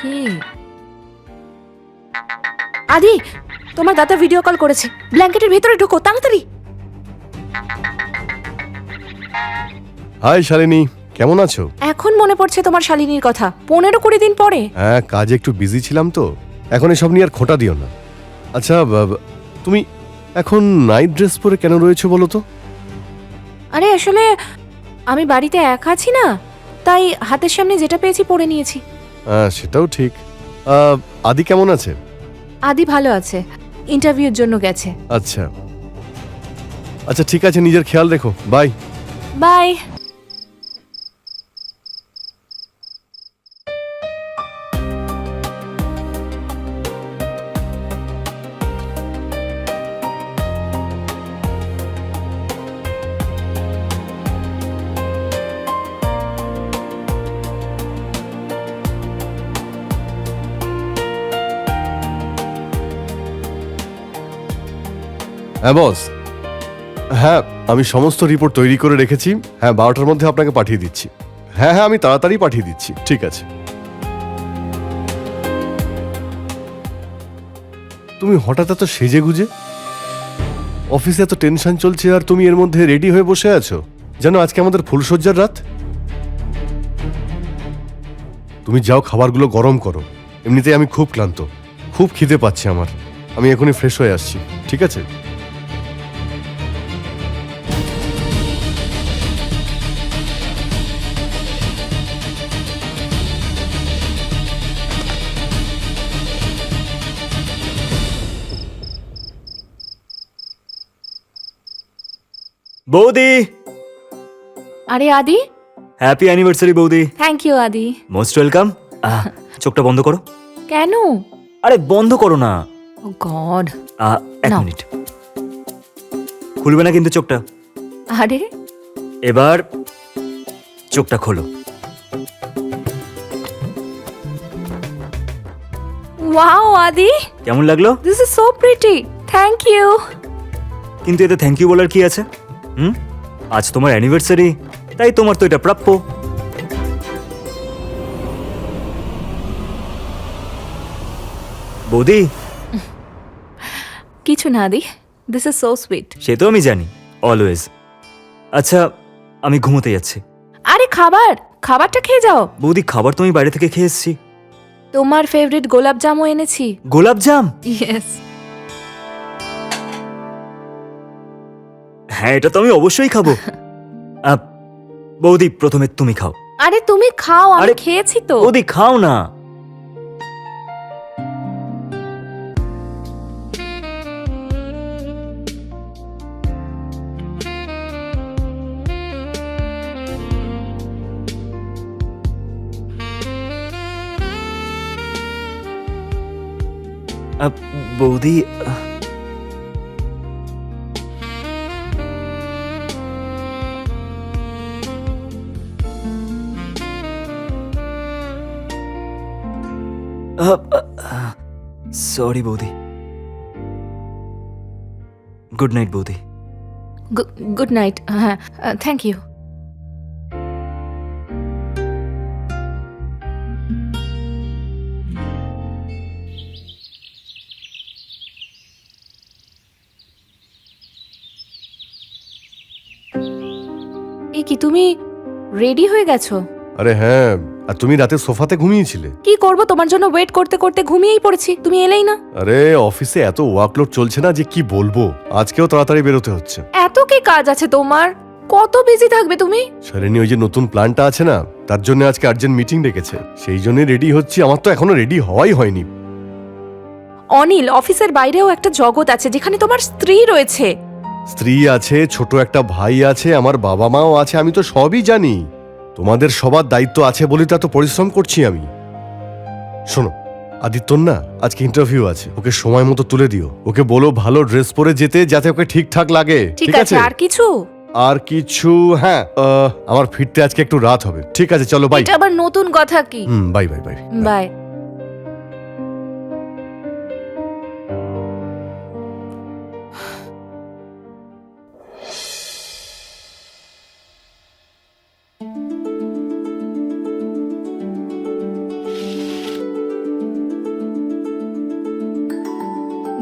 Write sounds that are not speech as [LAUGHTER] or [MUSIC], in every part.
কে আদি তোমার দাদা ভিডিও কল করেছে। ব্ল্যাঙ্কেটের ভেতরে ঢোকো তাড়াতাড়ি। হাই শালিনী কেমন আছো? এখন মনে পড়ছে তোমার শালিনীর কথা। পনেরো কুড়ি দিন পরে। হ্যাঁ কাজে একটু বিজি ছিলাম তো। এখন এসব নিয়ে আর খোঁটা দিও না। আচ্ছা তুমি এখন নাইট ড্রেস পরে কেন রয়েছো বলো তো? আরে আসলে আমি বাড়িতে একা আছি না তাই হাতের সামনে যেটা পেয়েছি পরে নিয়েছি। সেটাও ঠিক। আহ, আদি কেমন আছে? আদি ভালো আছে। ইন্টারভিউর জন্য গেছে। আচ্ছা। আচ্ছা ঠিক আছে নিজের খেয়াল রেখো। বাই। বাই। হ্যাঁ বস। হ্যাঁ আমি সমস্ত রিপোর্ট তৈরি করে রেখেছি। হ্যাঁ বারোটার মধ্যে আপনাকে পাঠিয়ে দিচ্ছি। হ্যাঁ হ্যাঁ আমি তাড়াতাড়ি পাঠিয়ে দিচ্ছি। ঠিক আছে। তুমি হঠাৎ এত সেজে গুজে অফিসে এত টেনশন চলছে আর তুমি এর মধ্যে রেডি হয়ে বসে আছো? যেন আজকে আমাদের ফুলসজ্জার রাত? তুমি যাও, খাবারগুলো গরম করো। এমনিতেই আমি খুব ক্লান্ত। খুব খিদে পাচ্ছে আমার। আমি এখনই ফ্রেশ হয়ে আসছি। ঠিক আছে? বৌদি। আরে আদি। হ্যাপি অ্যানিভার্সারি বৌদি। Thank you Adi. Most welcome চোখটা বন্ধ করো। কেন? আরে বন্ধ করো না। গড আহ, এক নাও। মিনিট। খুলবে না কিন্তু চোখটা। আরে। এবার চোখটা খোলো। ওয়াও আদি। কেমন লাগল? This is so pretty thank you কিন্তু এতে থ্যাংক ইউ বলার কি আছে? হুম? আজ তোমার অ্যানিভার্সারি তাই তোমার তো এটা প্রাপ্য। বৌদি? কিছু না Adi this is so sweet সে তো আমি জানি অলওয়েজ আচ্ছা আমি ঘুমোতে যাচ্ছি। আরে খাবার খাবারটা খেয়ে যাও। বৌদি খাবার তো আমি বাইরে থেকে খেয়ে এসেছি। তোমার ফেভারিট গোলাপ জামও এনেছি। গোলাপ জাম? ইয়েস হ্যাঁ এটা তো আমি অবশ্যই খাব। আহ, বৌদি প্রথমে তুমি খাও। আরে তুমি খাও আমি আরে, খেয়েছি তো। বৌদি খাও না। আহ, বৌদি আহ, সরি বৌদি গুড নাইট বৌদি গুড নাইট হ্যাঁ থ্যাংক ইউ এ কি তুমি রেডি হয়ে গেছো? আরে হ্যাঁ আর তুমি রাতে সোফাতে ঘুমিয়েছিলে? কি করব? তোমার জন্য ওয়েট করতে করতে ঘুমিয়েই পড়েছি। তুমি এলেই না। আরে অফিসে এত ওয়ার্কলোড চলছে না যে কি বলব? আজকেও তাড়াতাড়ি বেরোতে হচ্ছে। এত কি কাজ আছে তোমার? কত বিজি থাকবে তুমি? শালিনী ওই যে নতুন প্ল্যানটা আছে না তার জন্য আজকে আর্জেন্ট মিটিং ডেকেছে। সেই জন্যই রেডি হচ্ছি। আমার তো এখনও রেডি হওয়াই হয়নি। অনিল অফিসের বাইরেও একটা জগৎ আছে যেখানে তোমার স্ত্রী রয়েছে। স্ত্রী আছে ছোট একটা ভাই আছে আমার বাবা মাও আছে আমি তো সবই জানি। তোমাদের সবার দায়িত্ব আছে বলে তা তো পরিশ্রম করছি আমি। শোনো আদিত্যর না আজকে ইন্টারভিউ আছে। ওকে সময় মতো তুলে দিও। ওকে বলো ভালো ড্রেস পরে যেতে যাতে ওকে ঠিকঠাক লাগে। ঠিক আছে আর কিছু? আর কিছু হ্যাঁ আহ, আমার ফিরতে আজকে একটু রাত হবে। ঠিক আছে চলো বাই এটা আবার নতুন কথা কি? হুম bye bye bye bye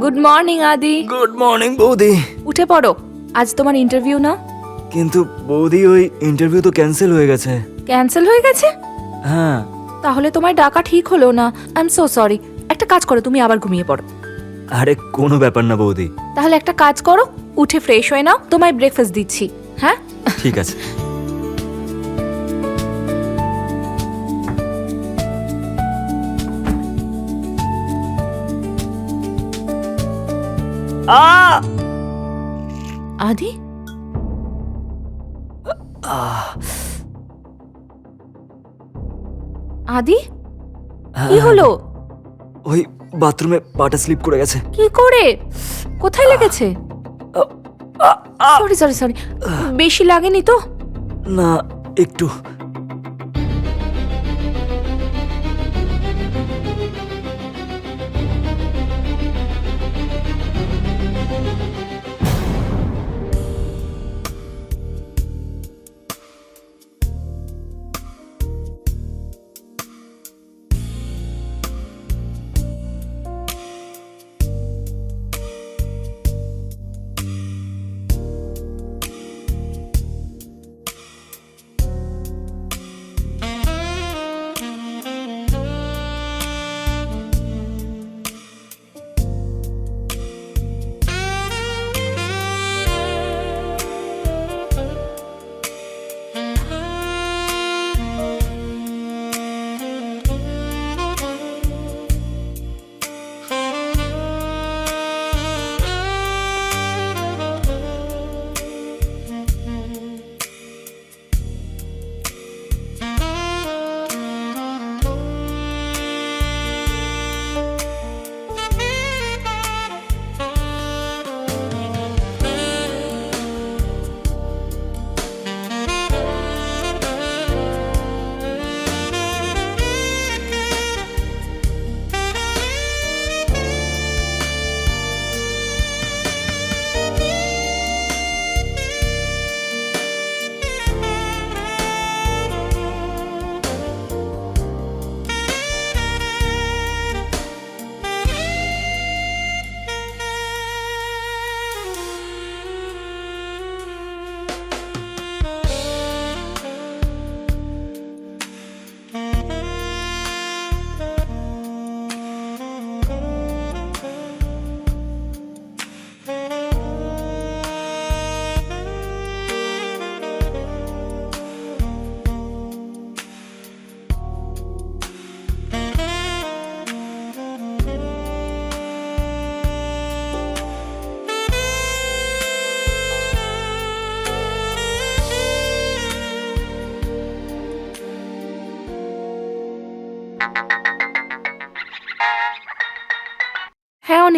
good morning Adi good morning বৌদি উঠে পড়ো। আজ তোমার ইন্টারভিউ না? কিন্তু বৌদি ওই ইন্টারভিউ তো ক্যান্সেল হয়ে গেছে। ক্যান্সেল হয়ে গেছে? হ্যাঁ। তাহলে তোমার ডাকা ঠিক হলো না। আই এম সো সরি একটা কাজ করো তুমি আবার ঘুমিয়ে পড়ো। আরে কোনো ব্যাপার না বৌদি তাহলে একটা কাজ করো উঠে ফ্রেশ হয়ে নাও তোমায় ব্রেকফাস্ট দিচ্ছি। হ্যাঁ? ঠিক আছে। আদি? আদি? কি হলো? ওই বাথরুমে পাটা স্লিপ করে গেছে। কি করে? কোথায় লেগেছে? সরি সরি সরি বেশি লাগেনি তো? না একটু।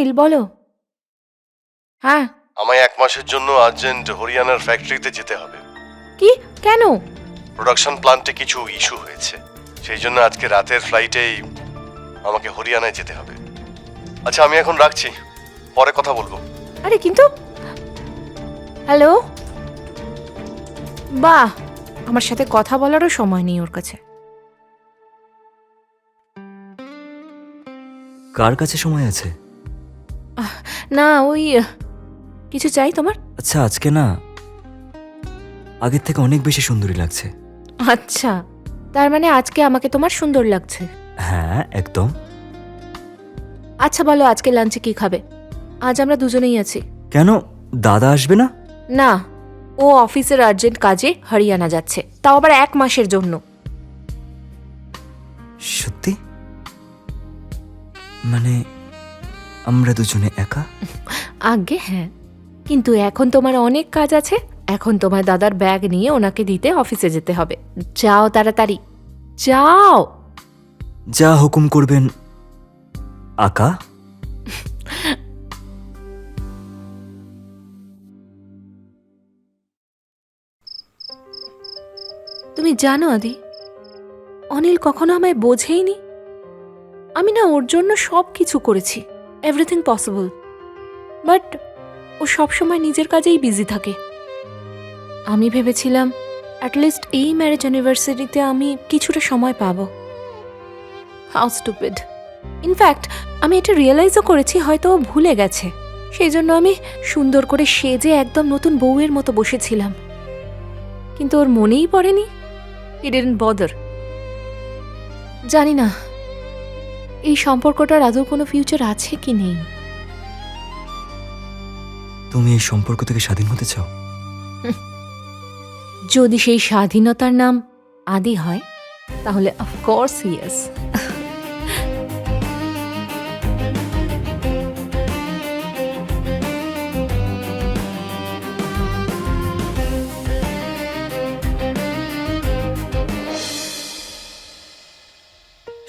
অনিল বলো। হ্যাঁ। আমায় এক মাসের জন্য আর্জেন্ট হরিয়ানার ফ্যাক্টরিতে যেতে হবে। কি? কেন? প্রোডাকশন প্লান্টে কিছু ইস্যু হয়েছে। সেই জন্য আজকে রাতের ফ্লাইটেই আমাকে হরিয়ানায় যেতে হবে। আচ্ছা আমি এখন রাখছি। পরে কথা বলব। আরে কিন্তু হ্যালো? বাহ আমার সাথে কথা বলারও সময় নেই ওর কাছে। কার কাছে সময় আছে? না ওই কিছু চাই তোমার? আচ্ছা আজকে না আগের থেকে অনেক বেশি সুন্দরী লাগছে। আচ্ছা তার মানে আজকে আমাকে তোমার সুন্দর লাগছে? হ্যাঁ একদম। আচ্ছা বলো আজকে লাঞ্চে কি খাবে? আজ আমরা দুজনেই আছি। কেন? দাদা আসবে না? না ও অফিসের আর্জেন্ট কাজে হরিয়ানা যাচ্ছে। তাও আবার এক মাসের জন্য। সত্যি? মানে আমরা দুজনে একা? আগে হ্যাঁ। কিন্তু এখন তোমার অনেক কাজ আছে। এখন তোমার দাদার ব্যাগ নিয়ে ওনাকে দিতে অফিসে যেতে হবে। যাও তাড়াতাড়ি। যাও! যা হুকুম করবেন আকা। তুমি জানো আদি অনিল কখনো আমায় বোঝেইনি। আমি না ওর জন্য সব কিছু করেছি। এভরিথিং পসিবল বাট ও সবসময় নিজের কাজেই বিজি থাকে। আমি ভেবেছিলাম অ্যাটলিস্ট এই ম্যারেজ অ্যানিভার্সারিতে আমি কিছুটা সময় পাবো। হাউ স্টুপিড ইনফ্যাক্ট আমি এটা রিয়েলাইজও করেছি, হয়তো ও ভুলে গেছে। সেই জন্য আমি সুন্দর করে সেজে একদম নতুন বউয়ের মতো বসেছিলাম। কিন্তু ওর মনেই পড়েনি। ইডেন বদার জানি না এই সম্পর্কটার আদৌ কোনো ফিউচার আছে কি নেই? তুমি এই সম্পর্ক থেকে স্বাধীন হতে চাও? যদি সেই স্বাধীনতার নাম আদি হয় তাহলে অফকোর্স ইয়েস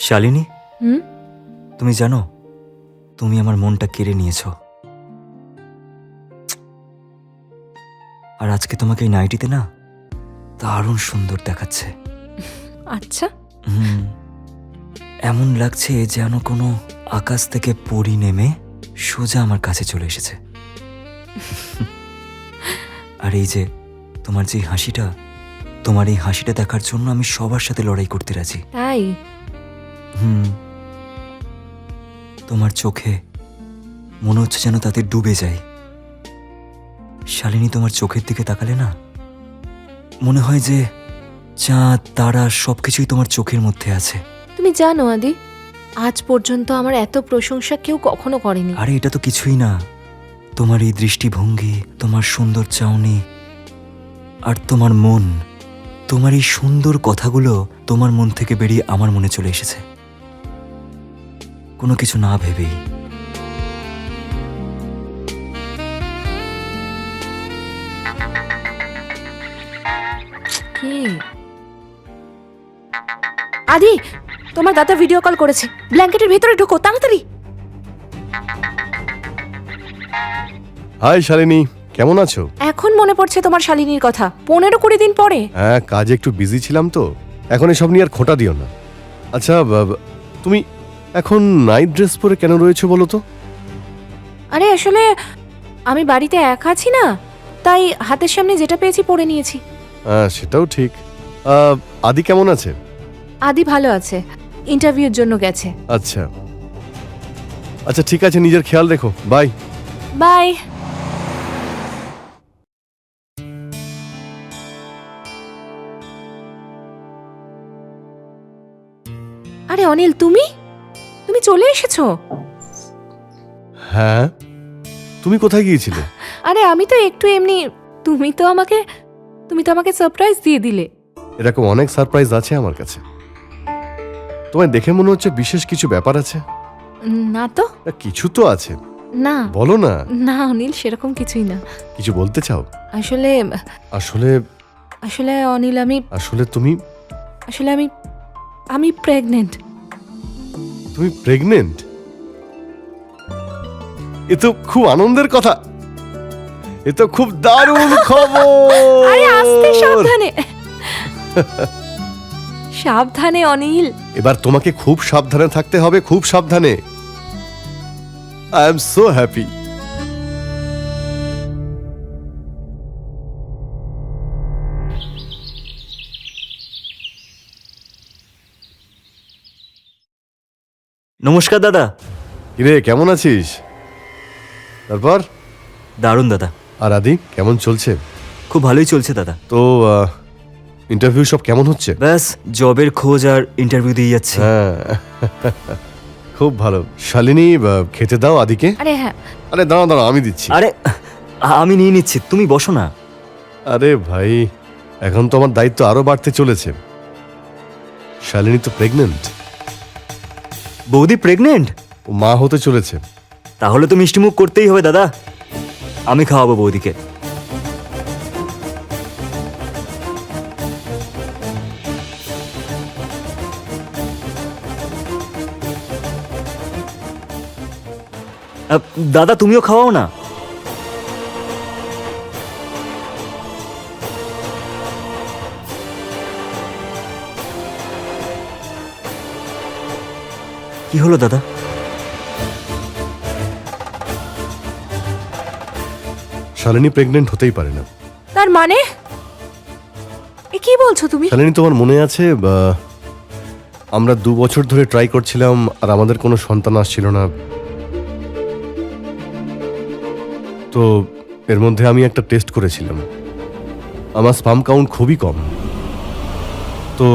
শালিনী? হুম? তুমি জানো তুমি আমার মনটা কেড়ে নিয়েছ। আর আজকে তোমাকে এই নাইটিতে না দারুণ সুন্দর দেখাচ্ছে। আচ্ছা। হুম এমন লাগছে যেন কোনো আকাশ থেকে পরি নেমে সোজা আমার কাছে চলে এসেছে। আর এই যে তোমার যে হাসিটা তোমার এই হাসিটা দেখার জন্য আমি সবার সাথে লড়াই করতে রাজি। তাই? হুম। তোমার চোখে মনে হচ্ছে যেন তাতে ডুবে যাই। শালিনী তোমার চোখের দিকে তাকালে না? মনে হয় যে চাঁদ তারা সবকিছুই তোমার চোখের মধ্যে আছে। তুমি জানো আদি আজ পর্যন্ত আমার এত প্রশংসা কেউ কখনো করেনি। আরে এটা তো কিছুই না। তোমার এই দৃষ্টিভঙ্গি তোমার সুন্দর চাউনি আর তোমার মন তোমার এই সুন্দর কথাগুলো তোমার মন থেকে বেরিয়ে আমার মনে চলে এসেছে। কোনো কিছু না ভেবেই। কে? আদি তোমার দাদা ভিডিও কল করেছে। ব্ল্যাঙ্কেটের ভেতরে ঢোকো তাড়াতাড়ি। হাই শালিনী। কেমন আছো? এখন মনে পড়ছে তোমার শালিনীর কথা। পনেরো কুড়ি দিন পরে। হ্যাঁ কাজে একটু বিজি ছিলাম তো। এখন এসব নিয়ে আর খোঁটা দিও না। আচ্ছা তুমি এখন নাইট ড্রেস পরে কেন রয়েছো বলো তো? আরে আসলে আমি বাড়িতে একা আছি না তাই হাতের সামনে যেটা পেয়েছি পরে নিয়েছি। হ্যাঁ সেটাও ঠিক। আহ, আদি কেমন আছে? আদি ভালো আছে ইন্টারভিউর জন্য গেছে। আচ্ছা। আচ্ছা ঠিক আছে নিজের খেয়াল রেখো। বাই বাই আরে অনিল তুমি তুমি? চলে এসেছ? হ্যাঁ। তুমি কোথায় গিয়েছিলে? আরে আমি তো একটু এমনি তুমি তো আমাকে তুমি তো আমাকে সারপ্রাইজ দিয়ে দিলে। এরকম অনেক সারপ্রাইজ আছে আমার কাছে। তোমায় দেখে মনে হচ্ছে বিশেষ কিছু ব্যাপার আছে? না তো। কিছু তো আছে। না। বলো না। না অনিল সেরকম কিছুই না। কিছু বলতে চাও? আসলে আসলে আসলে অনিল আমি আসলে তুমি আসলে আমি আমি প্রেগনেন্ট তুমি প্রেগনেন্ট এ তো খুব আনন্দের কথা। এ তো খুব দারুণ খবর। আরে আস্তে সাবধানে। সাবধানে অনিল। এবার তোমাকে খুব সাবধানে থাকতে হবে খুব সাবধানে। আই এম সো হ্যাপি নমস্কার দাদা। কিরে কেমন আছিস? তারপর? দারুণ দাদা। আর আদি কেমন চলছে? খুব ভালোই চলছে দাদা। তো ইন্টারভিউ সব কেমন হচ্ছে? ব্যাস জবের খোঁজ আর ইন্টারভিউ দিয়ে যাচ্ছে। হ্যাঁ। খুব ভালো। শালিনী খেতে দাও আদিকে। আরে হ্যাঁ। আরে দাঁড়াও দাঁড়াও আমি দিচ্ছি। আরে আমি নিয়ে নিচ্ছি তুমি বসো না। আরে ভাই এখন তো আমার দায়িত্ব আরও বাড়তে চলেছে। শালিনী তো প্রেগনেন্ট বৌদি প্রেগনেন্ট ও মা হতে চলেছে। তাহলে তো মিষ্টিমুখ করতেই হবে দাদা। আমি খাওয়াবো বৌদিকে। দাদা তুমিও খাওয়াও না? কি হলো দাদা? শালিনী প্রেগনেন্ট হতেই পারে না। তার মানে? এ কি বলছো তুমি? শালিনী তোমার মনে আছে বা, আমরা দু বছর ধরে ট্রাই করছিলাম আর আমাদের কোনো সন্তান আসছিল না। তো এর মধ্যে আমি একটা টেস্ট করেছিলাম। আমার স্পাম কাউন্ট খুবই কম। তো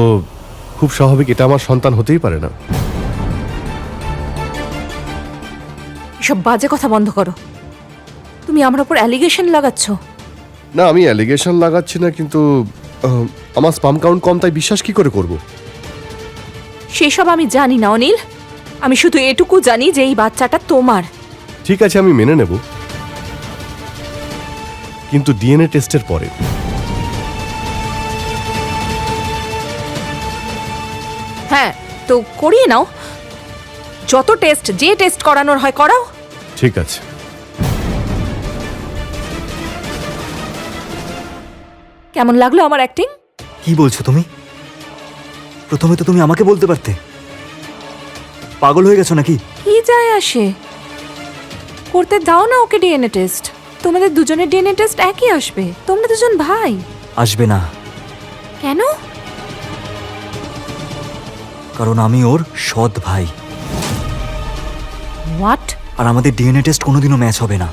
খুব স্বাভাবিক এটা আমার সন্তান হতেই পারে না। এসব বাজে কথা বন্ধ করো। তুমি আমার ওপর অ্যালিগেশন লাগাচ্ছ। না আমি অ্যালিগেশন লাগাচ্ছি না কিন্তু আহ, আমার স্পাম কাউন্ট কম তাই বিশ্বাস কি করে করব? সেসব আমি জানি না অনিল। আমি শুধু এটুকু জানি যে এই বাচ্চাটা তোমার। ঠিক আছে আমি মেনে নেব। কিন্তু ডিএনএ টেস্টের পরে। হ্যাঁ তো করিয়ে নাও। যত টেস্ট যে টেস্ট করানোর হয় করাও। ঠিক আছে। কেমন লাগল আমার অ্যাক্টিং কি বলছো তুমি? প্রথমে তো তুমি আমাকে বলতে পারতে। পাগল হয়ে গেছো নাকি? কি যায় আসে? করতে দাও না ওকে ডিএনএ টেস্ট তোমাদের দুজনের ডিএনএ টেস্ট একই আসবে। তোমরা দুজন ভাই। আসবে না। কেন? কারণ আমি ওর সৎ ভাই। হোয়াট আর আমাদের ডিএনএ টেস্ট কোনোদিনও ম্যাচ হবে না।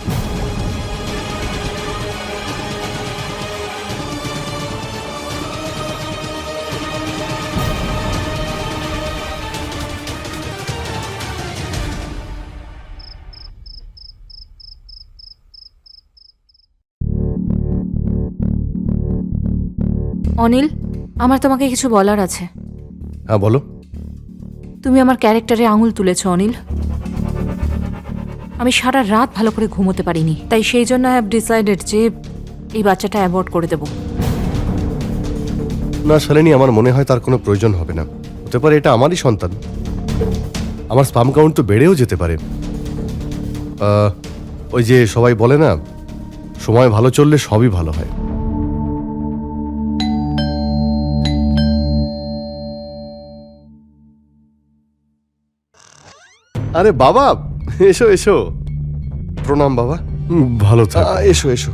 অনিল আমার তোমাকে কিছু বলার আছে। হ্যাঁ বলো। তুমি আমার ক্যারেক্টারে আঙুল তুলেছো অনিল। আমি সারা রাত ভালো করে ঘুমোতে পারিনি। তাই সেই জন্য আই হ্যাভ ডিসাইডেড যে এই বাচ্চাটা অ্যাভয়েড করে দেবো। না, শালিনী, আমার মনে হয় তার কোনো প্রয়োজন হবে না। হতে পারে এটা আমারই সন্তান। আমার স্পাম কাউন্ট তো বেড়েও যেতে পারে। ওই যে সবাই বলে না, সময় ভালো চললে সবই ভালো হয়। আরে বাবা [LAUGHS] এসো এসো। প্রণাম বাবা। হুম, ভালো থাক। এসো এসো।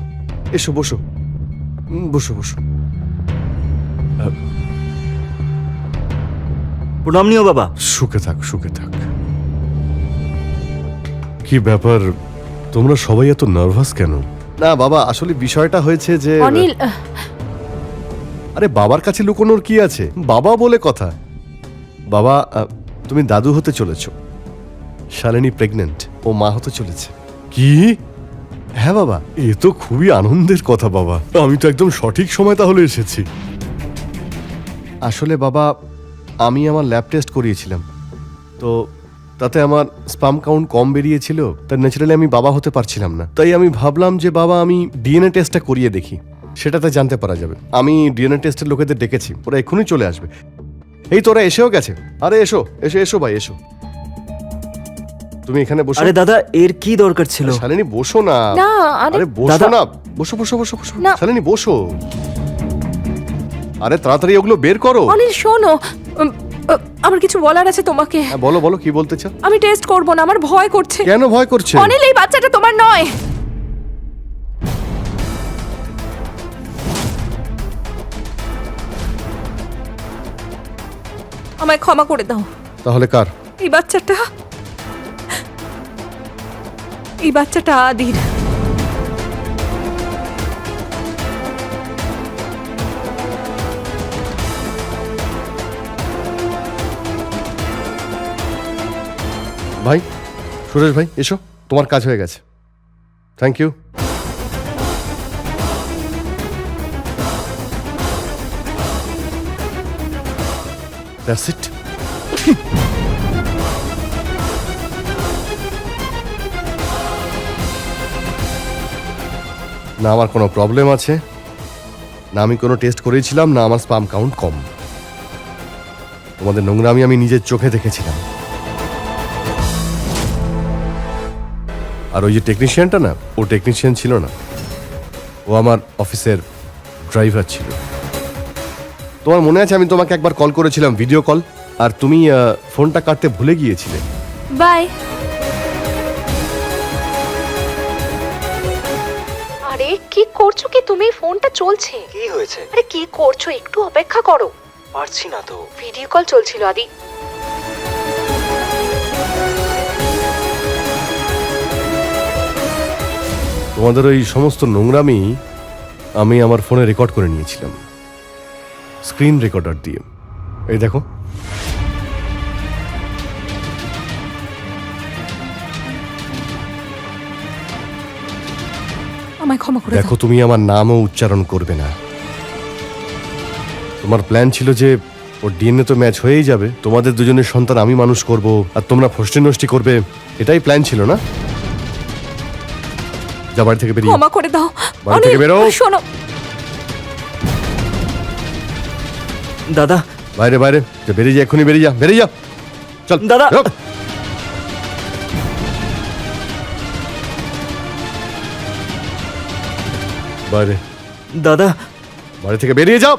এসো বসো। হুম, বসো বসো। প্রণাম নিও বাবা। সুখে থাক সুখে থাক। কি ব্যাপার? তোমরা সবাই এত নার্ভাস কেন? না বাবা আসলে বিষয়টা হয়েছে যে অনিল আহ, আরে বাবার কাছে লুকোনোর কি আছে? বাবা বলে কথা। বাবা আহ, তুমি দাদু হতে চলেছ। শালিনী প্রেগনেন্ট ও মা হতে চলেছে। কি? হ্যাঁ বাবা, এ তো খুবই আনন্দের কথা বাবা। আমি তো একদম সঠিক সময় তাহলে এসেছি। আসলে বাবা, আমি আমার ল্যাব টেস্ট করিয়েছিলাম। তো তাতে আমার স্পাম কাউন্ট কম বেরিয়েছিল, তাই ন্যাচারালি আমি বাবা হতে পারছিলাম না। তাই আমি ভাবলাম যে বাবা, আমি ডিএনএ টেস্টটা করিয়ে দেখি। সেটাতে জানতে পারা যাবে। আমি ডিএনএ টেস্টের লোকেদের ডেকেছি, ওরা এক্ষুনি চলে আসবে। এই তোরা এসেও গেছে? আরে এসো এসো এসো ভাই, এসো। তুমি এখানে বসো। আরে দাদা এর কি দরকার ছিল? শালিনী বসো না। না আরে আরে বসো দাদা- না। বসো বসো বসো বসো। না। শালিনী বসো। আরে তাড়াতাড়ি ওগুলো বের করো। অনিল শোনো। উম, আহ, আমার কিছু বলার আছে তোমাকে। হ্যাঁ বলো বলো কি বলতে চাও? আমি টেস্ট করব না আমার ভয় করছে। কেন ভয় করছে? অনিল এই বাচ্চাটা তোমার নয়। আমায় ক্ষমা করে দাও। তাহলে কার? এই বাচ্চাটা এই বাচ্চাটা আদির। ভাই সুরেশ ভাই এসো তোমার কাজ হয়ে গেছে। থ্যাংক ইউ দ্যাটস ইট না আমার কোনো প্রবলেম আছে। না আমি কোনো টেস্ট করেছিলাম, না আমার স্পাম কাউন্ট কম। তোমাদের নোংরামি আমি নিজের চোখে দেখেছিলাম। আর ওই যে টেকনিশিয়ানটা না, ও টেকনিশিয়ান ছিল না। ও আমার অফিসের ড্রাইভার ছিল। তোমার মনে আছে আমি তোমাকে একবার কল করেছিলাম ভিডিও কল আর তুমি ফোনটা কাটতে ভুলে গিয়েছিলে? বাই কি করছ কি? তুমি ফোনটা চলছে। কি হয়েছে? আরে কি করছ? একটু অপেক্ষা করো। পারছি না তো। ভিডিও কল চলছিল আদি। তোমাদের ওই সমস্ত নোংরামি আমি আমার ফোনে রেকর্ড করে নিয়েছিলাম। স্ক্রিন রেকর্ডার দিয়ে। এই দেখো। আমায় ক্ষমা করে দেখো দাও। তুমি আমার নামও উচ্চারণ করবে না। তোমার প্ল্যান ছিল যে ওর ডিএনএ তো ম্যাচ হয়েই যাবে। তোমাদের দুজনের সন্তান আমি মানুষ করব আর তোমরা ফষ্টি নষ্টি করবে এটাই প্ল্যান ছিল না? যা বাড়ি থেকে বেরিয়ে ক্ষমা করে দাও। বাড়ি থেকে অনিল, বেরো। শোনো। দাদা। বাইরে বাইরে যা বেরিয়ে যা এক্ষুনি বেরিয়ে যা বেরিয়ে যা। চল দাদা। বেরো। বাইরে দাদা। বাড়ি থেকে বেরিয়ে যাও।